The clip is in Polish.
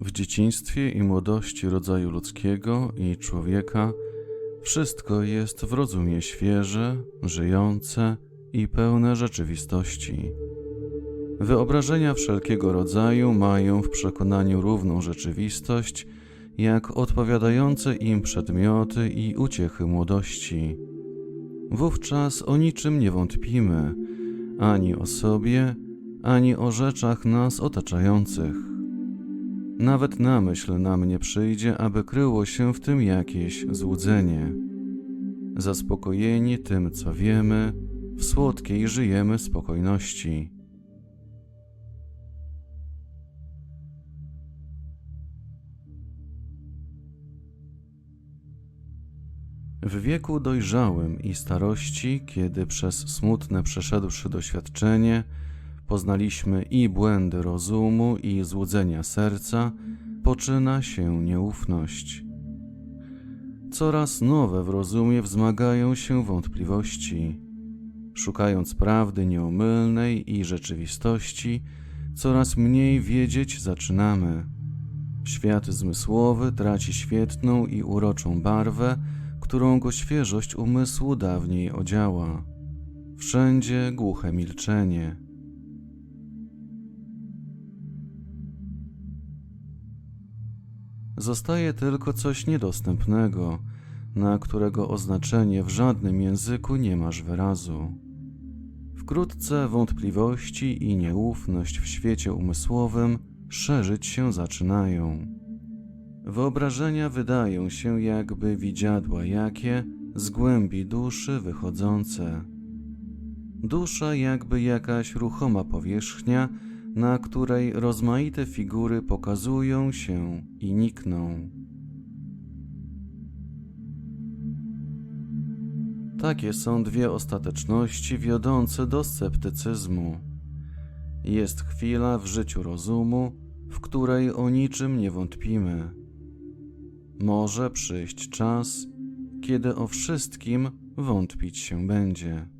W dzieciństwie i młodości rodzaju ludzkiego i człowieka wszystko jest w rozumie świeże, żyjące i pełne rzeczywistości. Wyobrażenia wszelkiego rodzaju mają w przekonaniu równą rzeczywistość, jak odpowiadające im przedmioty i uciechy młodości. Wówczas o niczym nie wątpimy, ani o sobie, ani o rzeczach nas otaczających. Nawet na myśl nam nie przyjdzie, aby kryło się w tym jakieś złudzenie. Zaspokojeni tym, co wiemy, w słodkiej żyjemy spokojności. W wieku dojrzałym i starości, kiedy przez smutne przeszedłszy doświadczenie, poznaliśmy i błędy rozumu, i złudzenia serca, poczyna się nieufność. Coraz nowe w rozumie wzmagają się wątpliwości. Szukając prawdy nieomylnej i rzeczywistości, coraz mniej wiedzieć zaczynamy. Świat zmysłowy traci świetną i uroczą barwę, którą go świeżość umysłu dawniej odziała. Wszędzie głuche milczenie. Zostaje tylko coś niedostępnego, na którego oznaczenie w żadnym języku nie masz wyrazu. Wkrótce wątpliwości i nieufność w świecie umysłowym szerzyć się zaczynają. Wyobrażenia wydają się jakby widziadła jakie z głębi duszy wychodzące. Dusza jakby jakaś ruchoma powierzchnia, na której rozmaite figury pokazują się i nikną. Takie są dwie ostateczności wiodące do sceptycyzmu. Jest chwila w życiu rozumu, w której o niczym nie wątpimy. Może przyjść czas, kiedy o wszystkim wątpić się będzie.